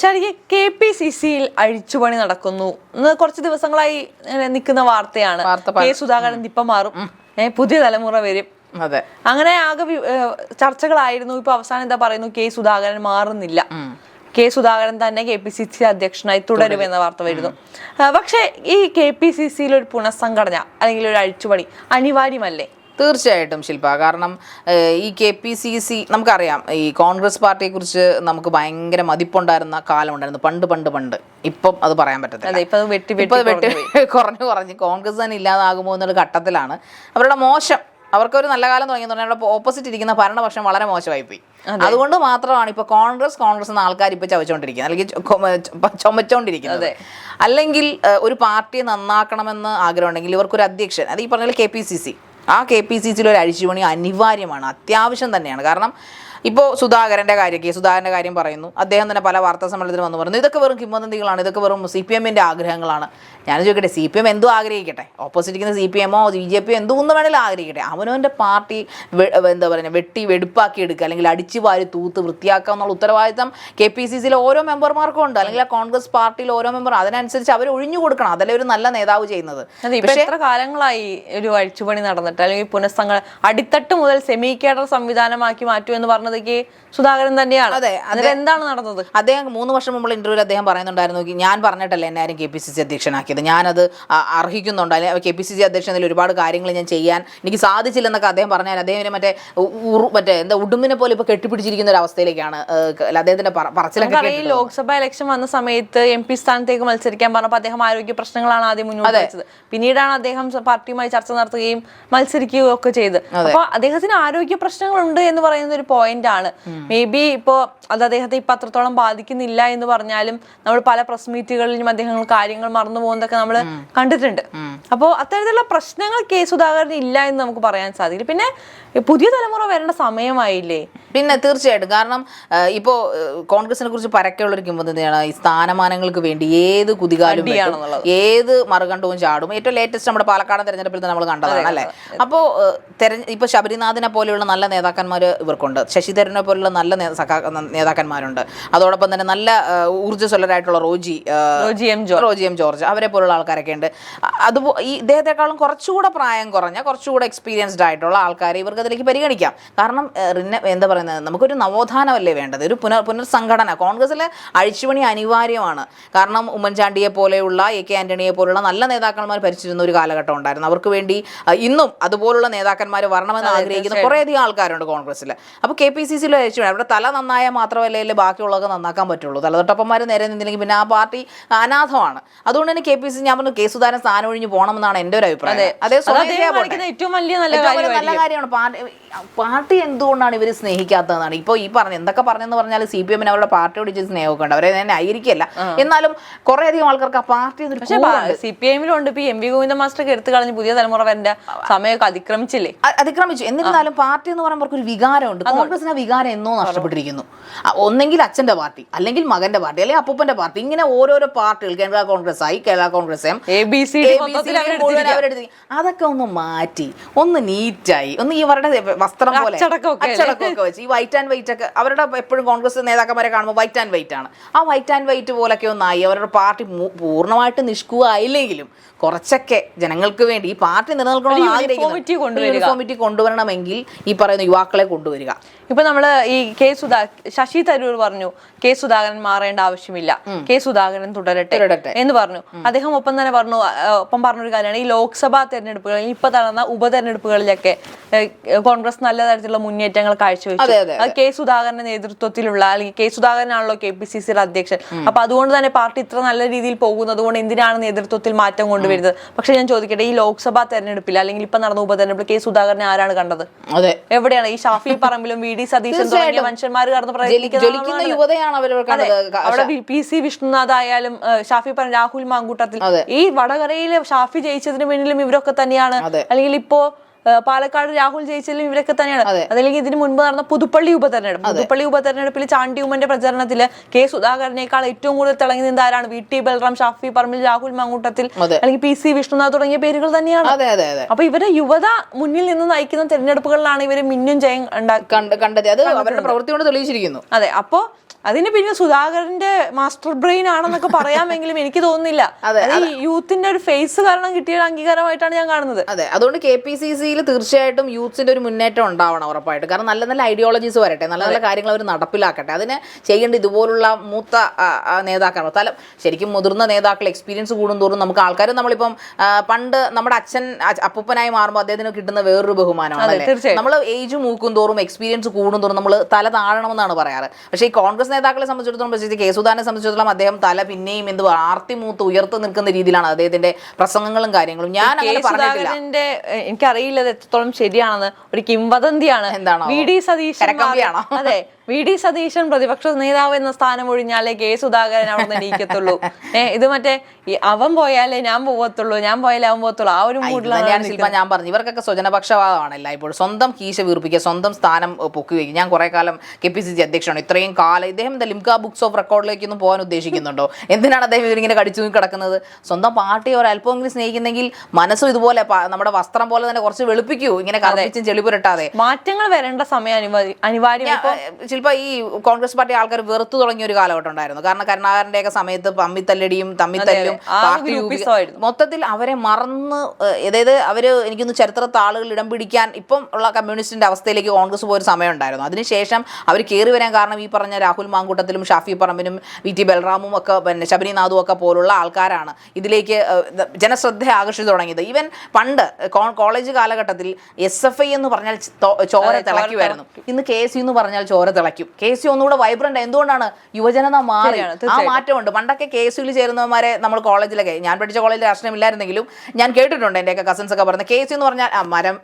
ശരിക്കും K P C സിയിൽ അഴിച്ചുപണി നടക്കുന്നു. ഇന്ന് കുറച്ച് ദിവസങ്ങളായി നിൽക്കുന്ന വാർത്തയാണ്. കെ സുധാകരൻ ഇപ്പം മാറും. പുതിയ തലമുറ വരും. അതെ. അങ്ങനെ ആകെ ചർച്ചകളായിരുന്നു. ഇപ്പൊ അവസാനം എന്താ പറയുന്നു? കെ സുധാകരൻ മാറുന്നില്ല. കെ സുധാകരൻ തന്നെ കെ പി സി സി അധ്യക്ഷനായി തുടരുമെന്ന വാർത്ത വരുന്നു. പക്ഷേ ഈ കെ പി സി സിയിൽ ഒരു പുനഃസംഘടന അല്ലെങ്കിൽ ഒരു അഴിച്ചുപണി അനിവാര്യമല്ലേ? തീർച്ചയായിട്ടും ശില്പ. കാരണം ഈ കെ പി സി സി നമുക്കറിയാം ഈ കോൺഗ്രസ് പാർട്ടിയെക്കുറിച്ച് നമുക്ക് ഭയങ്കര മതിപ്പുണ്ടായിരുന്ന കാലം ഉണ്ടായിരുന്നു പണ്ട് പണ്ട് പണ്ട്. ഇപ്പം അത് പറയാൻ പറ്റത്തില്ല. വെട്ടി വെട്ടി കുറഞ്ഞു കുറഞ്ഞ്. കോൺഗ്രസ് തന്നെ ഇല്ലാതാകുമോ എന്നുള്ള ഘട്ടത്തിലാണ്. അവരുടെ മോശം. അവർക്ക് ഒരു നല്ല കാലം തുടങ്ങി അവരുടെ ഓപ്പോസിറ്റ് ഇരിക്കുന്ന ഭരണപക്ഷം വളരെ മോശമായി പോയി അതുകൊണ്ട് മാത്രമാണ് ഇപ്പൊ കോൺഗ്രസ് കോൺഗ്രസ് എന്ന ആൾക്കാർ ഇപ്പൊ ചവച്ചുകൊണ്ടിരിക്കുന്നത് അല്ലെങ്കിൽ ചുമച്ചോണ്ടിരിക്കുന്നത്. അല്ലെങ്കിൽ ഒരു പാർട്ടിയെ നന്നാക്കണമെന്ന് ആഗ്രഹമുണ്ടെങ്കിൽ ഇവർക്കൊരു അധ്യക്ഷൻ. അത് ഈ പറഞ്ഞ കെ പി സി സി. ആ കെ പി സി സിയിലൊരു ഒരു അഴിച്ചുപണി അനിവാര്യമാണ് അത്യാവശ്യം തന്നെയാണ്. കാരണം ഇപ്പോൾ സുധാകരന്റെ കാര്യം കെ സുധാകരന്റെ കാര്യം പറയുന്നു. അദ്ദേഹം തന്നെ പല വാർത്താ സമ്മേളനത്തിൽ വന്ന് പറഞ്ഞു ഇതൊക്കെ വെറും കിംവദന്തികളാണ് ഇതൊക്കെ വെറും സി പി എമ്മിന്റെ ആഗ്രഹങ്ങളാണ്. ഞാൻ ചോദിക്കട്ടെ സി പി എം എന്തോ ആഗ്രഹിക്കട്ടെ? ഓപ്പോസിറ്റ് ഇരിക്കുന്ന സി പി എമ്മോ ബി ജെ പി എന്തോ ഒന്ന് വേണമെങ്കിലും ആഗ്രഹിക്കട്ടെ? അവനവന്റെ പാർട്ടി എന്താ പറയുക വെട്ടി വെടുപ്പാക്കി എടുക്കുക അല്ലെങ്കിൽ അടിച്ചു വാരി തൂത്ത് വൃത്തിയാക്കുക എന്നുള്ള ഉത്തരവാദിത്തം കെ പി സി സിയിലെ ഓരോ മെമ്പർമാർക്കും ഉണ്ട്. അല്ലെങ്കിൽ ആ കോൺഗ്രസ് പാർട്ടിയിൽ ഓരോ മെമ്പർ അതിനനുസരിച്ച് അവർ ഒഴിഞ്ഞു കൊടുക്കണം. അതല്ലേ ഒരു നല്ല നേതാവ് ചെയ്യുന്നത്. എത്ര കാലങ്ങളായി ഒരു അഴിച്ചുപണി നടന്നിട്ട് അല്ലെങ്കിൽ പുനഃസംഘ അടിത്തട്ട് മുതൽ സെമി കേഡർ സംവിധാനമാക്കി മാറ്റൂ എന്ന് പറഞ്ഞത് കെ സുധാകരൻ തന്നെയാണ്. അതെ, എന്താണ് നടന്നത്? അദ്ദേഹം മൂന്ന് വർഷം മുമ്പ് ഇന്റർവ്യൂവിൽ അദ്ദേഹം പറയുന്നുണ്ടായിരുന്നു ഞാൻ പറഞ്ഞിട്ടല്ലേ എന്നെ ആരും കെ പി സി സി അധ്യക്ഷനാക്കിയത്. ഞാനത് അർഹിക്കുന്നുണ്ട്. അല്ലെങ്കിൽ കെ പി സി സി അധ്യക്ഷനിൽ ഒരുപാട് കാര്യങ്ങൾ ഞാൻ ചെയ്യാൻ എനിക്ക് സാധിച്ചില്ലെന്നൊക്കെ അദ്ദേഹം പറഞ്ഞാൽ അദ്ദേഹം മറ്റേ മറ്റേ എന്താ ഉടുമ്പിനെ പോലെ ഇപ്പൊ കെട്ടിപ്പിടിച്ചിരിക്കുന്ന ഒരു അവസ്ഥയിലേക്കാണ് അദ്ദേഹത്തിന്റെ പറച്ചിലൊക്കെ ലോക്സഭാ ഇലക്ഷൻ വന്ന സമയത്ത് എം പി സ്ഥാനത്തേക്ക് മത്സരിക്കാൻ പറഞ്ഞപ്പോൾ അദ്ദേഹം ആരോഗ്യ പ്രശ്നങ്ങളാണ് ആദ്യം മുന്നോട്ട് വെച്ചത്. പിന്നീടാണ് അദ്ദേഹം പാർട്ടിയുമായി ചർച്ച നടത്തുകയും മത്സരിക്കുകയും ഒക്കെ ചെയ്ത് അപ്പൊ അദ്ദേഹത്തിന് ആരോഗ്യ പ്രശ്നങ്ങളുണ്ട് എന്ന് പറയുന്ന ഒരു പോയിന്റ് ആണ്. മേ ബി ഇപ്പോ അത് അദ്ദേഹത്തെ ഇപ്പൊ അത്രത്തോളം ബാധിക്കുന്നില്ല എന്ന് പറഞ്ഞാലും നമ്മൾ പല പ്രസ് മീറ്റുകളിലും അദ്ദേഹം കാര്യങ്ങൾ മറന്നു പോകുന്നതൊക്കെ നമ്മൾ കണ്ടിട്ടുണ്ട്. അപ്പോൾ അത്തരത്തിലുള്ള പ്രശ്നങ്ങൾ കെ സുധാകരൻ ഇല്ല എന്ന് നമുക്ക് പറയാൻ സാധിക്കില്ല. പിന്നെ പുതിയ തലമുറ വരേണ്ട സമയമായില്ലേ? പിന്നെ തീർച്ചയായിട്ടും. കാരണം ഇപ്പോ കോൺഗ്രസിനെ കുറിച്ച് പരക്കെയുള്ള ഒരു കിംവദന്തിയാണ് ഈ സ്ഥാനമാനങ്ങൾക്ക് വേണ്ടി ഏത് കുതികാലും. ഏത് മറുകണ്ടവും ചാടും. ഏറ്റവും ലേറ്റസ്റ്റ് നമ്മുടെ പാലക്കാട് തെരഞ്ഞെടുപ്പിൽ തന്നെ നമ്മൾ കണ്ടതാണ് അല്ലേ? അപ്പോൾ തെരഞ്ഞ ഇപ്പോൾ ശബരിനാഥിനെ പോലെയുള്ള നല്ല നേതാക്കന്മാർ ഇവർക്കുണ്ട്. ശശി തരൂരിനെ പോലുള്ള നല്ല നേതാക്കന്മാരുണ്ട്. അതോടൊപ്പം തന്നെ നല്ല ഊർജസ്വലരായിട്ടുള്ള Roji Roji M George Roji M George അവരെ പോലുള്ള ആൾക്കാരൊക്കെ ഉണ്ട്. അതുപോ ഈ ഇദ്ദേഹത്തെക്കാളും കുറച്ചുകൂടെ പ്രായം കുറഞ്ഞ കുറച്ചുകൂടെ എക്സ്പീരിയൻസ്ഡ് ആയിട്ടുള്ള ആൾക്കാരെ ഇവർക്ക് അതിലേക്ക് പരിഗണിക്കാം. കാരണം റിന്ന എന്താ പറയുന്നത്? നമുക്കൊരു നവോത്ഥാനമല്ലേ വേണ്ടത്? ഒരു പുനർ പുനർസംഘടന. കോൺഗ്രസ്സിലെ അഴിച്ചുപണി അനിവാര്യമാണ്. കാരണം ഉമ്മൻചാണ്ടിയെ പോലെയുള്ള എ കെ ആന്റണിയെ പോലുള്ള നല്ല നേതാക്കന്മാർ ഭരിച്ചിരുന്ന ഒരു കാലഘട്ടം ഉണ്ടായിരുന്നു. അവർക്ക് വേണ്ടി ഇന്നും അതുപോലുള്ള നേതാക്കന്മാർ വരണമെന്ന് ആഗ്രഹിക്കുന്ന കുറേയധികം ആൾക്കാരുണ്ട് കോൺഗ്രസ്സിൽ അപ്പോൾ കെ പി സി സിയിൽ അഴിച്ചുപണി അവിടെ തല നന്നായാൽ മാത്രമല്ലേ ബാക്കിയുള്ളതൊക്കെ നന്നാക്കാൻ പറ്റുള്ളൂ. തലതൊട്ടപ്പന്മാർ നേരെ നിന്നില്ലെങ്കിൽ പിന്നെ ആ പാർട്ടി അനാഥമാണ്. അതുകൊണ്ട് തന്നെ കെ പി സി ഞാൻ പറഞ്ഞു കെ സുധാരൻ സ്ഥാനം ഒഴിഞ്ഞു പോകണമെന്നാണ് എന്റെ ഒരു അഭിപ്രായം. അതെ. ഏറ്റവും വലിയ നല്ല കാര്യമാണ്. പാർട്ടി എന്തുകൊണ്ടാണ് ഇവർ സ്നേഹിക്കാത്തതെന്നാണ്. ഇപ്പോൾ ഈ പറഞ്ഞ എന്തൊക്കെ പറഞ്ഞെന്ന് പറഞ്ഞാൽ സി പി എമ്മിന് അവരുടെ പാർട്ടിയോട് ഇച്ചിരി സ്നേഹമൊക്കെ ഉണ്ട്. അവരെ തന്നെ ആയിരിക്കില്ല. എന്നാലും കുറേ അധികം ആൾക്കാർക്ക് ആ പാർട്ടി. C P എമ്മിലുണ്ട്. ഇപ്പോൾ ഇപ്പൊ എം വി ഗോവിന്ദ മാസ്റ്റർ എടുത്തു കളഞ്ഞ് പുതിയ തലമുറ വരേണ്ട സമയമൊക്കെ അതിക്രമിച്ചില്ലേ? അതിക്രമിച്ചു. എന്നിരുന്നാലും പാർട്ടി എന്ന് പറയുമ്പോൾ ഒരു വികാരമുണ്ട്. കോൺഗ്രസിന് വികാരം എന്നോ നഷ്ടപ്പെട്ടിരിക്കുന്നു. ഒന്നെങ്കിൽ അച്ഛന്റെ പാർട്ടി അല്ലെങ്കിൽ മകന്റെ പാർട്ടി അല്ലെങ്കിൽ അപ്പൂപ്പന്റെ പാർട്ടി ഇങ്ങനെ ഓരോരോ പാർട്ടികൾ കേരള കോൺഗ്രസ് ആയി Kerala Congress M A B C മുഴുവൻ. അതൊക്കെ ഒന്ന് മാറ്റി ഒന്ന് നീറ്റായി ഒന്ന് ഈ അവരുടെ വസ്ത്രം പോലെ അച്ചടക്കമൊക്കെ? വെച്ച് ഈ വൈറ്റ് ആൻഡ് വൈറ്റ് ഒക്കെ അവരുടെ എപ്പോഴും കോൺഗ്രസ് നേതാക്കന്മാരെ കാണുമ്പോൾ വൈറ്റ് ആൻഡ് വൈറ്റ് ആണ്. ആ വൈറ്റ് ആൻഡ് വൈറ്റ് പോലൊക്കെ ഒന്നായി അവരുടെ പാർട്ടി പൂർണമായിട്ട് നിഷ്കുവായില്ലെങ്കിലും കുറച്ചൊക്കെ ജനങ്ങൾക്ക് വേണ്ടി ഈ പാർട്ടി നിലനിൽക്കണമെന്ന് ആഗ്രഹിക്കുന്നു. കൊണ്ടുവരണമെങ്കിൽ ഈ പറയുന്ന യുവാക്കളെ കൊണ്ടുവരിക. ഇപ്പൊ നമ്മൾ ഈ കെ സുധാ ശശി തരൂർ പറഞ്ഞു കെ സുധാകരൻ മാറേണ്ട ആവശ്യമില്ല. കെ സുധാകരൻ തുടരട്ടെ. എന്ന് പറഞ്ഞു. അദ്ദേഹം ഒപ്പം തന്നെ പറഞ്ഞു ഒപ്പം പറഞ്ഞൊരു കാര്യമാണ്. ഈ ലോക്സഭാ തെരഞ്ഞെടുപ്പുകളിൽ ഇപ്പൊ നടന്ന ഉപതെരഞ്ഞെടുപ്പുകളിലൊക്കെ കോൺഗ്രസ് നല്ല തരത്തിലുള്ള മുന്നേറ്റങ്ങൾ കാഴ്ചവെച്ചു. കെ സുധാകരന്റെ നേതൃത്വത്തിലുള്ള അല്ലെങ്കിൽ കെ സുധാകരനാണല്ലോ കെ പി സി സിയുടെ അധ്യക്ഷൻ. അപ്പൊ അതുകൊണ്ട് തന്നെ പാർട്ടി ഇത്ര നല്ല രീതിയിൽ പോകുന്നത് കൊണ്ട് എന്തിനാണ് നേതൃത്വത്തിൽ മാറ്റം കൊണ്ടുവരുന്നത്? പക്ഷെ ഞാൻ ചോദിക്കട്ടെ ഈ ലോക്സഭാ തെരഞ്ഞെടുപ്പിൽ അല്ലെങ്കിൽ ഇപ്പൊ നടന്ന ഉപതെരഞ്ഞെടുപ്പിൽ കെ സുധാകരനെ ആരാണ് കണ്ടത്? എവിടെയാണ്? ഈ ഷാഫി പറമ്പിലും വി. ഡി. സതീശൻ തുടങ്ങിയ. മനുഷ്യന്മാർ കടന്ന് ജ്വലിക്കുന്ന യുവതയാണ്. അവിടെ പി സി വിഷ്ണുനാഥ് ആയാലും ഷാഫി പറഞ്ഞ രാഹുൽ മാങ്കൂട്ടത്തിൽ ഈ വടകരയിലെ ഷാഫി ജയിച്ചതിന് പിന്നിലും ഇവരൊക്കെ തന്നെയാണ് അല്ലെങ്കിൽ ഇപ്പോ പാലക്കാട് രാഹുൽ ജയിച്ചാലും ഇവരൊക്കെ തന്നെയാണ്. അതല്ലെങ്കിൽ ഇതിന് മുൻപ് നടന്ന പുതുപ്പള്ളി ഉപതെരഞ്ഞെടുപ്പ്. പുതുപ്പള്ളി ഉപതെരഞ്ഞെടുപ്പിൽ ചാണ്ടിയുമ്മന്റെ പ്രചരണത്തിൽ പ്രചരണത്തിൽ കെ സുധാകരനേക്കാൾ ഏറ്റവും കൂടുതൽ തിളങ്ങി നിന്ന ആരാണ് വി ടി ബൽറാം ഷാഫി പറമ്പിൽ രാഹുൽ മങ്ങൂട്ടത്തിൽ. അല്ലെങ്കിൽ പി സി വിഷ്ണുനാഥ് തുടങ്ങിയ പേരുകൾ തന്നെയാണ്. അപ്പൊ ഇവരെ യുവത മുന്നിൽ നിന്ന് നയിക്കുന്ന തെരഞ്ഞെടുപ്പുകളിലാണ് ഇവർ മിന്നും ജയം കണ്ടത്. അത് അവരുടെ പ്രവൃത്തി കൊണ്ട് തെളിയിച്ചിരിക്കുന്നു. അതെ. അപ്പോ അതിന് പിന്നെ സുധാകരന്റെ മാസ്റ്റർ ബ്രെയിൻ ആണെന്നൊക്കെ പറയാമെങ്കിലും എനിക്ക് തോന്നുന്നില്ല. അത് യൂത്തിന്റെ ഒരു ഫേസ് കാരണം കിട്ടിയ അംഗീകാരമായിട്ടാണ് ഞാൻ കാണുന്നത്. അതെ. അതുകൊണ്ട് കെ പി സി സി സിയിൽ തീർച്ചയായിട്ടും യൂത്ത്സിന്റെ ഒരു മുന്നേറ്റം ഉണ്ടാവണം ഉറപ്പായിട്ട്. കാരണം നല്ല നല്ല ഐഡിയോളജീസ് വരട്ടെ നല്ല നല്ല കാര്യങ്ങൾ അവർ നടപ്പിലാക്കട്ടെ. അതിന് ചെയ്യേണ്ട ഇതുപോലുള്ള മൂത്ത നേതാക്കളാണ്. തല ശരിക്കും മുതിർന്ന നേതാക്കൾ എക്സ്പീരിയൻസ് കൂടുന്തോറും നമുക്ക് ആൾക്കാർ നമ്മളിപ്പം പണ്ട് നമ്മുടെ അച്ഛൻ അപ്പൂപ്പനായി മാറുമ്പോൾ അദ്ദേഹത്തിന് കിട്ടുന്ന വേറൊരു ബഹുമാനമാണ് നമ്മൾ ഏജ് മൂക്കും തോറും എക്സ്പീരിയൻസ് കൂടുന്തോറും നമ്മൾ തല താഴണമെന്നാണ് പറയാറ്. പക്ഷേ ഈ കോൺഗ്രസ് നേതാക്കളെ സംബന്ധിച്ചിടത്തോളം പ്രത്യേകിച്ച് കെ സുധാനെ സംബന്ധിച്ചിടത്തോളം അദ്ദേഹം തല പിന്നെയും എന്ത് ആർത്തി മൂത്ത് ഉയർത്തു നിൽക്കുന്ന രീതിയിലാണ് അദ്ദേഹത്തിന്റെ പ്രസംഗങ്ങളും കാര്യങ്ങളും. ഞാൻ അങ്ങനെ പറഞ്ഞിട്ടില്ല. എനിക്കറിയില്ല ഇത് എത്രത്തോളം ശരിയാണെന്ന്. ഒരു കിംവദന്തിയാണ്. എന്താണോ? വി. ഡി. കരക്കമ്പിയാണോ? അതെ. വി ഡി സതീശൻ പ്രതിപക്ഷ നേതാവ് എന്ന സ്ഥാനം ഒഴിഞ്ഞാലേ കെ സുധാകരൻ അവിടെ നിന്ന് എണീക്കത്തുള്ളൂ. ഏഹ് ഇത് മറ്റേ അവൻ പോയാലേ ഞാൻ പോവത്തുള്ളൂ ഞാൻ പോയാലേ അവൻ പോകത്തുള്ളൂ ആ ഒരു മൂഡിലാണ് ശില്പ. ഞാൻ പറഞ്ഞു ഇവർക്കൊക്കെ സ്വജനപക്ഷപാതമാണ് ഇപ്പോൾ സ്വന്തം കീശ വീർപ്പിക്കുക സ്വന്തം സ്ഥാനം പൊക്കി ഞാൻ കുറെ കാലം കെ പി സി സി അധ്യക്ഷനാണ്. ഇത്രയും കാലം ഇദ്ദേഹം എന്താ ലിംക ബുക്സ് ഓഫ് റെക്കോർഡിലേക്കൊന്നും പോകാൻ ഉദ്ദേശിക്കുന്നുണ്ടോ? എന്തിനാണ് അദ്ദേഹം ഇവരിങ്ങനെ കടിച്ചു കിടക്കുന്നത്? സ്വന്തം പാർട്ടിയെ ഒരു അല്പമെങ്കിലും സ്നേഹിക്കുന്നെങ്കിൽ മനസ്സും ഇതുപോലെ നമ്മുടെ വസ്ത്രം പോലെ തന്നെ കുറച്ച് വെളുപ്പിക്കൂ. ഇങ്ങനെ കറുപ്പിച്ചും ചെളി പുരട്ടാതെ മാറ്റങ്ങൾ വരേണ്ട സമയം അനിവാര്യ അനിവാര്യം ഇപ്പൊ ചിലപ്പോ ഈ കോൺഗ്രസ് പാർട്ടി ആൾക്കാർ വെറുത്തു തുടങ്ങിയ ഒരു കാലഘട്ടം ഉണ്ടായിരുന്നു. കാരണം കരുണാകരന്റെ ഒക്കെ സമയത്ത് പമ്മിത്തല്ലടിയും തമ്മിത്തല്ലും പാർട്ടി. മൊത്തത്തിൽ അവരെ മറന്ന് അതായത് അവർ എനിക്കൊന്ന് ചരിത്ര താളുകൾ ഇടം പിടിക്കാൻ ഇപ്പം ഉള്ള കമ്മ്യൂണിസ്റ്റിന്റെ അവസ്ഥയിലേക്ക് കോൺഗ്രസ് പോയൊരു സമയം ഉണ്ടായിരുന്നു അതിനുശേഷം അവർ കയറി വരാൻ കാരണം ഈ പറഞ്ഞ രാഹുൽ മാങ്കൂട്ടത്തിലും ഷാഫി പറമ്പിനും വി ടി ബൽറാമും ഒക്കെ പിന്നെ ശബരിനാഥും ഒക്കെ പോലുള്ള ആൾക്കാരാണ് ഇതിലേക്ക് ജനശ്രദ്ധ ആകർഷിച്ചു തുടങ്ങിയത്. ഈവൻ പണ്ട് കോളേജ് കാലഘട്ടത്തിൽ എസ് എഫ് ഐ എന്ന് പറഞ്ഞാൽ ചോര തിളക്കുമായിരുന്നു ഇന്ന് കെ എസ് യു എന്ന് പറഞ്ഞാൽ ചോര തിളയ്ക്കും കെ സി ഒന്നുകൂടെ വൈബ്രന്റ് എന്തുകൊണ്ടാണ് യുവജനത മാറി? ആ മാറ്റമുണ്ട്. പണ്ടൊക്കെ കെ എസ് യുയിൽ ചേരുന്നവന്മാരെ നമ്മൾ കോളേജിലൊക്കെ ഞാൻ പഠിച്ച കോളേജിൽ രാഷ്ട്രീയം ഇല്ലായിരുന്നെങ്കിലും ഞാൻ കേട്ടിട്ടുണ്ട് എന്റെയൊക്കെ കസിൻസ് ഒക്കെ പറഞ്ഞത് കെ സി എന്ന് പറഞ്ഞാൽ മരം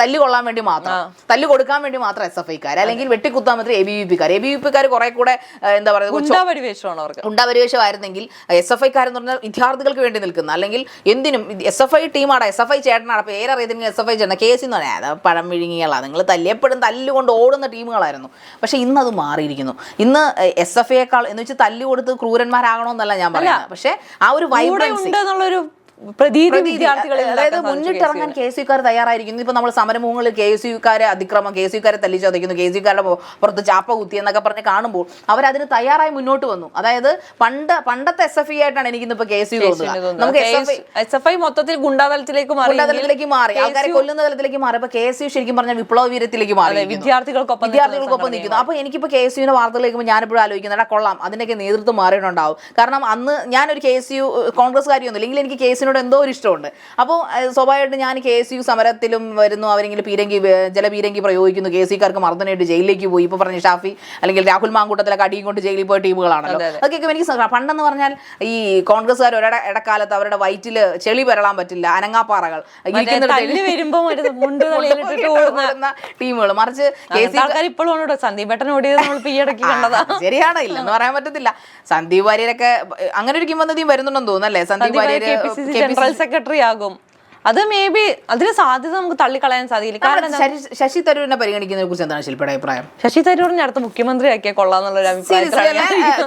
തല്ല് കൊള്ളാൻ വേണ്ടി മാത്രം. തല്ല് കൊടുക്കാൻ വേണ്ടി മാത്രം എസ് എഫ് ഐക്കാർ അല്ലെങ്കിൽ വെട്ടിക്കുത്താൻ മാത്രം എ ബി വി പിക്കാർ എ ബി വി പിക്കാർ കുറെ കൂടെ എന്താ പറയുക ഗുണ്ടാ പരിവേഷമാണ് അവർക്ക്. ഉണ്ടാപരിവേശമായിരുന്നെങ്കിൽ എസ് എഫ് ഐക്കാരെന്ന് പറഞ്ഞാൽ വിദ്യാർത്ഥികൾക്ക് വേണ്ടി നിൽക്കുന്ന അല്ലെങ്കിൽ എന്തിനും എസ് എഫ് ഐ ടീമാണ് എസ് എഫ് ഐ ചേട്ടനാണ് പേരറിയതെങ്കിൽ എസ് എഫ് ഐ ചേട്ടൻ കെ സി എന്ന് പറഞ്ഞാൽ പഴം വിഴുങ്ങികളാണ് നിങ്ങൾ തല്ലിയപ്പോഴും തല്ലുകൊണ്ട് ഓടുന്ന ടീമുകളായിരുന്നു. പക്ഷേ ഇന്ന് അത് മാറിയിരിക്കുന്നു. ഇന്ന് എസ് എഫ് എക്കാൾ എന്ന് വെച്ചാൽ തല്ലി കൊടുത്ത് ക്രൂരന്മാരാകണമെന്നല്ല ഞാൻ പറയാം പക്ഷേ ആ ഒരു വൈബ്രൻസി അതായത് മുന്നിട്ടിറങ്ങാൻ കെ എസ് യുക്കാർ തയ്യാറായിരിക്കുന്നു. ഇപ്പൊ നമ്മൾ സമരമുഖങ്ങളിൽ കെ എസ് യുക്കാരെ അതിക്രമം കെ എസ് യുക്കാരെ തല്ലി കെ എസ് യുക്കാരുടെ പുറത്ത് ചാപ്പ കുത്തി എന്നൊക്കെ പറഞ്ഞ് കാണുമ്പോൾ അവരതിന് തയ്യാറായി മുന്നോട്ട് വന്നു. അതായത് പണ്ട് പണ്ടത്തെ എസ് എഫ് ഐ ആയിട്ടാണ് എനിക്ക് ഇപ്പൊ കെ എസ് യു തോന്നുന്നത് നമുക്ക് എസ് എഫ് ഐ എസ് മൊത്തത്തിൽ ഗുണ്ടാതലത്തിലേക്ക് മാറി തലത്തിലേക്ക് മാറി. ആൾക്കാരെ കൊല്ലുന്ന തലത്തിലേക്ക് മാറി. അപ്പൊ കെ എസ് യു ശരിക്കും പറഞ്ഞ വിപ്ലവ വീരത്തിലേക്ക് മാറി വിദ്യാർത്ഥികൾക്കൊപ്പം വിദ്യാർത്ഥികൾക്കൊപ്പം നിൽക്കുന്നു. അപ്പൊ എനിക്കിപ്പോ കെ എസ് യുവിന്റെ വാർത്തകൾ കേൾക്കുമ്പോൾ ഞാനിപ്പോഴും ആലോചിക്കുന്നത് കൊള്ളാം അതിനൊക്കെ നേതൃത്വം മാറിയിട്ടുണ്ടാവും. കാരണം അന്ന് ഞാനൊരു കെ എസ് യു കോൺഗ്രസ് കാര്യമൊന്നും ഇല്ലെങ്കിൽ എനിക്ക് കെ എസിനോട് എന്തോ ഒരു ഇഷ്ടമുണ്ട്. അപ്പോൾ സ്വാഭാവികമായിട്ട് ഞാൻ കെ എസ് യു സമരത്തിലും വരുന്നു. അവരെങ്കിലും പീരങ്കി ജലപീരങ്കി പ്രയോഗിക്കുന്നു. കെ സിക്കാർക്ക് മർദ്ദനായിട്ട് മർദ്ദനമായിട്ട് ജയിലിലേക്ക് പോയി. ഇപ്പോൾ പറഞ്ഞ ഷാഫി അല്ലെങ്കിൽ രാഹുൽ മാങ്കൂട്ടത്തിലൊക്കെ അടിയും കൊണ്ട് ജയിലിൽ പോയ ടീമുകളാണല്ലോ. അതൊക്കെ എനിക്ക് പണ്ടെന്ന് പറഞ്ഞാൽ ഈ കോൺഗ്രസ്സുകാർ ഒരിട ഇടക്കാലത്ത് അവരുടെ വയറ്റിൽ ചെളി പെരളാൻ പറ്റില്ല. അനങ്ങാപ്പാറകൾ. ടീമുകൾ. മറിച്ച് കെ സി ഇപ്പോഴും ഓടിയത് നമ്മൾ ഇപ്പൊ ഈ ഇടയ്ക്ക് കണ്ടതാ. ശരിയാണ്. ഇല്ലെന്ന് പറയാൻ പറ്റത്തില്ല. സന്ദീപ് വാര്യരൊക്കെ അങ്ങനെ ഒരു കിംവന്തതിയും വരുന്നുണ്ടെന്ന് തോന്നുന്നല്ലേ സന്ദീപ് വാര്യര് ജനറൽ സെക്രട്ടറി ആകും അത് മേ ബി അതിന് സാധ്യത നമുക്ക് തള്ളിക്കളയാൻ സാധിക്കില്ല കാരണം ശശി- തരൂരിനെ പരിഗണിക്കുന്നതിനെ കുറിച്ച് എന്താണ് ശില്പയുടെ അഭിപ്രായം ശശി തരൂരിനെ അടുത്ത മുഖ്യമന്ത്രി ആക്കിയ കൊള്ളാന്നുള്ള? ഏ,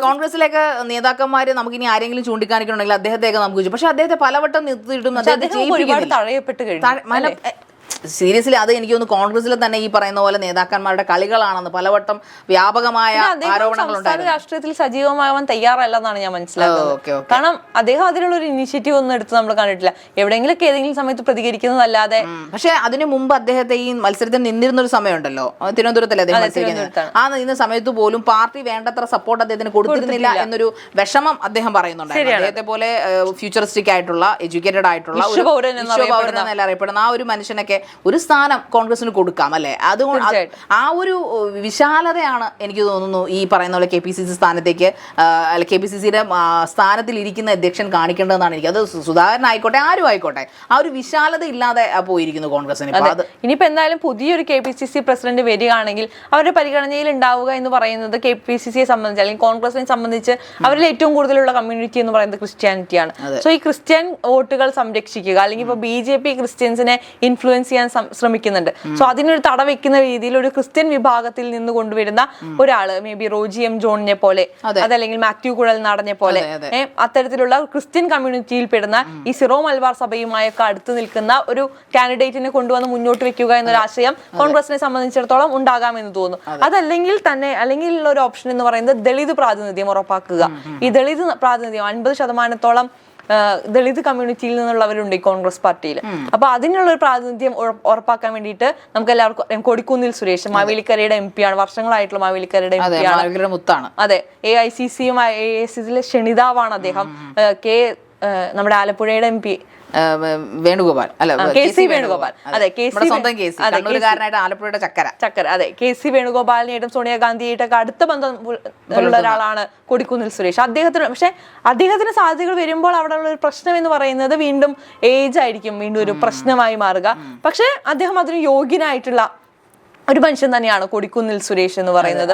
കോൺഗ്രസിലേക്ക് നേതാക്കന്മാര് നമുക്ക് ഇനി ആരെങ്കിലും ചൂണ്ടിക്കാണിക്കണമെങ്കിൽ അദ്ദേഹത്തെയൊക്കെ നമുക്ക് പക്ഷെ അദ്ദേഹത്തെ പലവട്ടം നിർത്തിയിട്ടും അദ്ദേഹത്തെ അദ്ദേഹം ഒരുപാട്. തഴയപ്പെട്ട് കഴിഞ്ഞു സീരിയസ്ലി അത് എനിക്ക് തോന്നുന്നു കോൺഗ്രസിൽ തന്നെ ഈ പറയുന്ന പോലെ നേതാക്കന്മാരുടെ കളികളാണെന്ന് പലവട്ടം വ്യാപകമായ സംസ്ഥാന രാഷ്ട്രീയത്തിൽ സജീവമാവാൻ തയ്യാറല്ലെന്നാണ് ഞാൻ മനസ്സിലാക്കുന്നത്. കാരണം അദ്ദേഹം അതിനുള്ള ഒരു ഇനിഷ്യേറ്റീവ് ഒന്നും എടുത്ത് നമ്മൾ കണ്ടിട്ടില്ല. എവിടെയെങ്കിലും ഏതെങ്കിലും സമയത്ത് പ്രതികരിക്കുന്നതല്ലാതെ പക്ഷെ അതിനു മുമ്പ് അദ്ദേഹത്തെ ഈ മത്സരത്തിൽ നിന്നിരുന്ന ഒരു സമയമുണ്ടല്ലോ തിരുവനന്തപുരത്തല്ലേ അദ്ദേഹം മത്സരിക്കുന്നത്? ആ നിന്ന സമയത്ത് പോലും പാർട്ടി വേണ്ടത്ര സപ്പോർട്ട് അദ്ദേഹത്തിന് കൊടുത്തിരുന്നില്ല എന്നൊരു വിഷമം അദ്ദേഹം പറയുന്നുണ്ട് അദ്ദേഹത്തെ പോലെ ഫ്യൂച്ചറിസ്റ്റിക് ആയിട്ടുള്ള എഡ്യൂക്കേറ്റഡ് ആയിട്ടുള്ള ഒരു ആ ഒരു മനുഷ്യനൊക്കെ ഒരു സ്ഥാനം കോൺഗ്രസിന് കൊടുക്കാം അല്ലേ? അതുകൊണ്ട് ആ ഒരു വിശാലതയാണ് എനിക്ക് തോന്നുന്നു ഈ പറയുന്ന പോലെ കെ പി സി സി സ്ഥാനത്തേക്ക് അല്ല കെ പി സി സിയുടെ സ്ഥാനത്തിൽ ഇരിക്കുന്ന അധ്യക്ഷൻ കാണിക്കേണ്ടതെന്നാണ് എനിക്ക്. അത് സുധാകരൻ ആയിക്കോട്ടെ ആരും ആയിക്കോട്ടെ ആ ഒരു വിശാലത ഇല്ലാതെ പോയിരിക്കുന്നു കോൺഗ്രസിന്. ഇനിയിപ്പോ എന്തായാലും പുതിയൊരു K P C C president വരികയാണെങ്കിൽ അവരുടെ പരിഗണനയിൽ ഉണ്ടാവുക എന്ന് പറയുന്നത് കെ പി സി സിയെ സംബന്ധിച്ച് അല്ലെങ്കിൽ കോൺഗ്രസിനെ സംബന്ധിച്ച് അവരിൽ ഏറ്റവും കൂടുതലുള്ള കമ്മ്യൂണിറ്റി എന്ന് പറയുന്നത് ക്രിസ്ത്യാനിറ്റിയാണ് സോ ഈ ക്രിസ്ത്യൻ വോട്ടുകൾ സംരക്ഷിക്കുക അല്ലെങ്കിൽ ഇപ്പൊ ബി ജെ പി ക്രിസ്ത്യൻസിനെ ഇൻഫ്ലുവൻസ് ചെയ്യാൻ ചെയ്യാൻ ശ്രമിക്കുന്നുണ്ട്. സോ അതിനൊരു തട വെക്കുന്ന രീതിയിൽ ഒരു ക്രിസ്ത്യൻ വിഭാഗത്തിൽ നിന്ന് കൊണ്ടുവരുന്ന ഒരാൾ മേ ബി റോജി എം ജോണിനെ പോലെ അതല്ലെങ്കിൽ മാത്യു കുഴൽ നാടനെ പോലെ അത്തരത്തിലുള്ള ക്രിസ്ത്യൻ കമ്മ്യൂണിറ്റിയിൽ പെടുന്ന ഈ സിറോ മലബാർ സഭയുമായൊക്കെ അടുത്ത് നിൽക്കുന്ന ഒരു കാൻഡിഡേറ്റിനെ കൊണ്ടുവന്ന് മുന്നോട്ട് വെക്കുക എന്നൊരു ആശയം കോൺഗ്രസിനെ സംബന്ധിച്ചിടത്തോളം ഉണ്ടാകാമെന്ന് തോന്നുന്നു. അതല്ലെങ്കിൽ തന്നെ അല്ലെങ്കിൽ ഉള്ള ഒരു ഓപ്ഷൻ എന്ന് പറയുന്നത് ദളിത് പ്രാതിനിധ്യം ഉറപ്പാക്കുക. ഈ ദളിത് പ്രാതിനിധ്യം അൻപത് ശതമാനത്തോളം ദളിത് കമ്മ്യൂണിറ്റിയിൽ നിന്നുള്ളവരുണ്ട് ഈ കോൺഗ്രസ് പാർട്ടിയിൽ അപ്പൊ അതിനുള്ള ഒരു പ്രാതിനിധ്യം ഉറപ്പാക്കാൻ വേണ്ടിയിട്ട് നമുക്ക് എല്ലാവർക്കും കൊടിക്കുന്നിൽ സുരേഷ് മാവേലിക്കരയുടെ എം പി ആണ്. വർഷങ്ങളായിട്ടുള്ള മാവേലിക്കരയുടെ എം പി ആണ്. മുത്താണ്. അതെ എ ഐ സി സിയും എ ഐ സി സിയിലെ ക്ഷണിതാവാണ് അദ്ദേഹം. കെ നമ്മുടെ ആലപ്പുഴയുടെ എം പി. വേണുഗോപാൽ. അല്ല കെ സി വേണുഗോപാൽ. അതെ കെ സി സ്വന്തം കേസ് കണ്ണൂരുകാരനായിട്ട് ആലപ്പുഴയുടെ ചക്കര. ചക്കര അതെ. കെ സി വേണുഗോപാലിനായിട്ടും സോണിയാഗാന്ധിയായിട്ടൊക്കെ അടുത്ത ബന്ധം ഉള്ള ഒരാളാണ് കൊടിക്കുന്നിൽ സുരേഷ്. അദ്ദേഹത്തിന് പക്ഷെ അദ്ദേഹത്തിന് സാധ്യതകൾ വരുമ്പോൾ അവിടെ ഉള്ള ഒരു പ്രശ്നം എന്ന് പറയുന്നത് വീണ്ടും ഏജ് ആയിരിക്കും വീണ്ടും ഒരു പ്രശ്നമായി മാറുക. പക്ഷെ അദ്ദേഹം അതിന് യോഗ്യനായിട്ടുള്ള ഒരു മനുഷ്യൻ തന്നെയാണ് കൊടിക്കുന്നിൽ സുരേഷ് എന്ന് പറയുന്നത്.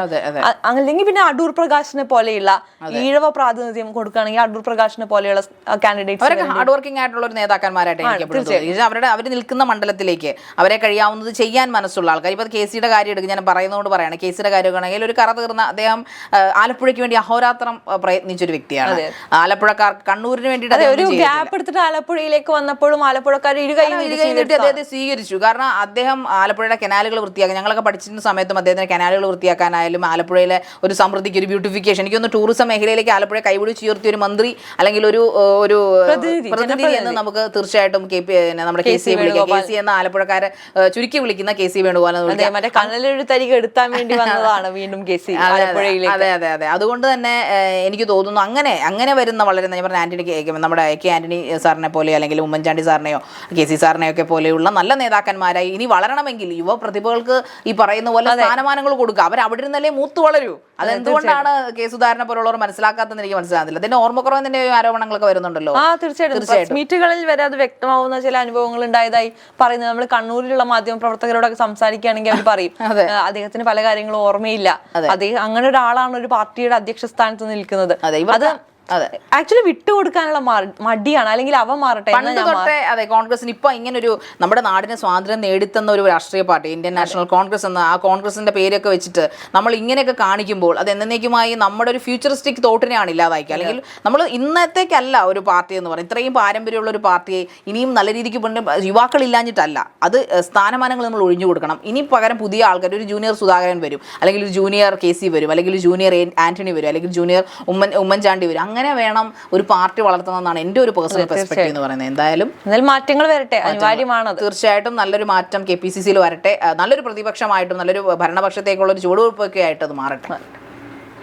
അല്ലെങ്കിൽ പിന്നെ അടൂർ പ്രകാശിനെ പോലെയുള്ള ഈഴവ പ്രാതിനിധ്യം കൊടുക്കുകയാണെങ്കിൽ അടൂർ പ്രകാശിനെ പോലെയുള്ള കാൻഡിഡേറ്റ് ഹാർഡ് വർക്കിംഗ് ആയിട്ടുള്ള ഒരു നേതാക്കന്മാരായിട്ട് അവരുടെ അവർ നിൽക്കുന്ന മണ്ഡലത്തിലേക്ക് അവരെ കഴിയാവുന്നത് ചെയ്യാൻ മനസ്സുള്ള ആൾക്കാർ. ഇപ്പൊ കെ സിയുടെ കാര്യം എടുക്കുക ഞാൻ പറയുന്നതുകൊണ്ട് പറയാണ്. കെ സിയുടെ കാര്യമാണെങ്കിൽ ഒരു കറ തീർന്ന അദ്ദേഹം ആലപ്പുഴയ്ക്ക് വേണ്ടി അഹോരാത്രം പ്രയത്നിച്ച പ്രയത്നിച്ചൊരു വ്യക്തിയാണ്. ആലപ്പുഴക്കാർ കണ്ണൂരിന് വേണ്ടിയിട്ട് ഒരു ഗ്യാപ്പ് എടുത്തിട്ട് ആലപ്പുഴയിലേക്ക് വന്നപ്പോഴും ആലപ്പുഴക്കാർ ഇരു കൈ അദ്ദേഹത്തെ സ്വീകരിച്ചു. കാരണം അദ്ദേഹം ആലപ്പുഴയുടെ കനാലുകൾ വൃത്തിയാക്കി. ഞങ്ങളൊക്കെ പഠിച്ചിരുന്ന സമയത്തും അദ്ദേഹത്തിന് കനാലുകൾ വൃത്തിയാക്കാനായാലും ആലപ്പുഴയിലെ ഒരു സമൃദ്ധിക്ക് ഒരു ബ്യൂട്ടിഫിക്കേഷൻ എനിക്കൊന്ന് ടൂറിസം മേഖലയിലേക്ക് ആലപ്പുഴ കൈപിടിച്ച് ഉയർത്തിയ ഒരു മന്ത്രി അല്ലെങ്കിൽ ഒരു ഒരു പ്രതിനിധി, എന്ന് നമുക്ക് തീർച്ചയായിട്ടും കെ പി നമ്മുടെ കെ സി വിളിക്കാം. കെ സി എന്ന ആലപ്പുഴക്കാരെ ചുരുക്കി വിളിക്കുന്ന കെ സി വേണുഗോപാൽ മറ്റേ കനലൊരു തരിക എടുത്താൻ വേണ്ടി വന്നതാണ് വീണ്ടും കെ സി അതെ, അതെ, അതെ അതെ അതെ. അതുകൊണ്ട് തന്നെ എനിക്ക് തോന്നുന്നു അങ്ങനെ അങ്ങനെ വരുന്ന വളരെ ഞാൻ പറഞ്ഞ ആന്റണി നമ്മുടെ കെ ആന്റണി സാറിനെ പോലെ അല്ലെങ്കിൽ ഉമ്മൻചാണ്ടി സാറിനെയോ കെ സി സാറിനെയൊക്കെ പോലെയുള്ള നല്ല നേതാക്കന്മാരായി ഇനി വളരണമെങ്കിൽ യുവ പ്രതിഭകൾക്ക് ഈ പറയുന്ന പോലെ സ്ഥാനമാനങ്ങൾ കൊടുക്കുക. അവർ അവിടെ ഇരുന്നല്ലേ മൂത്ത് വളരൂ. അതെന്തുകൊണ്ടാണ് കെ ഉദാഹരണ പോലുള്ളവർ മനസ്സിലാക്കാത്തെന്ന് എനിക്ക് മനസ്സിലാകുന്നില്ല. അതിന്റെ ഓർമ്മക്കുറവിന്റെ ആരോപണങ്ങളൊക്കെ വരുന്നുണ്ടല്ലോ. ആ തീർച്ചയായിട്ടും. മീറ്റുകളിൽ വരെ അത് വ്യക്തമാവുന്ന ചില അനുഭവങ്ങൾ ഉണ്ടായതായി പറയുന്നത് നമ്മൾ കണ്ണൂരിലുള്ള മാധ്യമ പ്രവർത്തകരോടൊക്കെ സംസാരിക്കുകയാണെങ്കിൽ അവർ പറയും. അദ്ദേഹത്തിന് പല കാര്യങ്ങളും ഓർമ്മയില്ല. അദ്ദേഹം അങ്ങനെ ഒരാളാണ് ഒരു പാർട്ടിയുടെ അധ്യക്ഷ സ്ഥാനത്ത് നിൽക്കുന്നത്. അതെ അതെ. ആക്ച്വലി വിട്ടുകൊടുക്കാനുള്ള മടിയാണ്. അല്ലെങ്കിൽ അവ മാറട്ടെ എന്ന് പണ്ട് തൊട്ടേ അതെ കോൺഗ്രസിന് ഇപ്പൊ ഇങ്ങനെ ഒരു നമ്മുടെ നാടിന് സ്വാതന്ത്ര്യം നേടിത്തന്ന ഒരു രാഷ്ട്രീയ പാർട്ടി ഇന്ത്യൻ നാഷണൽ കോൺഗ്രസ് എന്ന ആ കോൺഗ്രസിന്റെ പേരൊക്കെ വെച്ചിട്ട് നമ്മൾ ഇങ്ങനെയൊക്കെ കാണിക്കുമ്പോൾ അത് എന്നേക്കുമായി നമ്മുടെ ഒരു ഫ്യൂച്ചറിസ്റ്റിക് തോട്ടിനെയാണ് ഇല്ലാതാക്കുക അല്ലെങ്കിൽ നമ്മൾ ഇന്നത്തേക്കല്ല ഒരു പാർട്ടി എന്ന് പറയുന്നത് ഇത്രയും പാരമ്പര്യമുള്ള ഒരു പാർട്ടിയെ ഇനിയും നല്ല രീതിക്ക് കൊണ്ട് യുവാക്കളില്ലാഞ്ഞിട്ടല്ല അത് സ്ഥാനമാനങ്ങൾ നമ്മൾ ഒഴിഞ്ഞു കൊടുക്കണം. ഇനി പകരം പുതിയ ആൾക്കാർ ഒരു ജൂനിയർ സുധാകരൻ വരും. അല്ലെങ്കിൽ ഒരു ജൂനിയർ കെ സി വരും. അല്ലെങ്കിൽ ജൂനിയർ ആന്റണി വരും. അല്ലെങ്കിൽ ജൂനിയർ ഉമ്മൻ ഉമ്മൻചാണ്ടി വരും. അങ്ങനെ വേണം ഒരു പാർട്ടി വളർത്തുന്നതെന്നാണ് എന്റെ ഒരു പേഴ്സണൽ പെർസ്പെക്റ്റീവ് എന്ന് പറയുന്നത്. എന്തായാലും എന്നാലും മാറ്റങ്ങൾ വരട്ടെ അനിവാര്യമാണ് തീർച്ചയായിട്ടും നല്ലൊരു മാറ്റം കെ പി സി സിയിൽ വരട്ടെ. നല്ലൊരു പ്രതിപക്ഷമായിട്ടും നല്ലൊരു ഭരണപക്ഷത്തേക്കുള്ള ഒരു ചുവടുവെപ്പൊക്കെ ആയിട്ട് അത് മാറട്ടെ.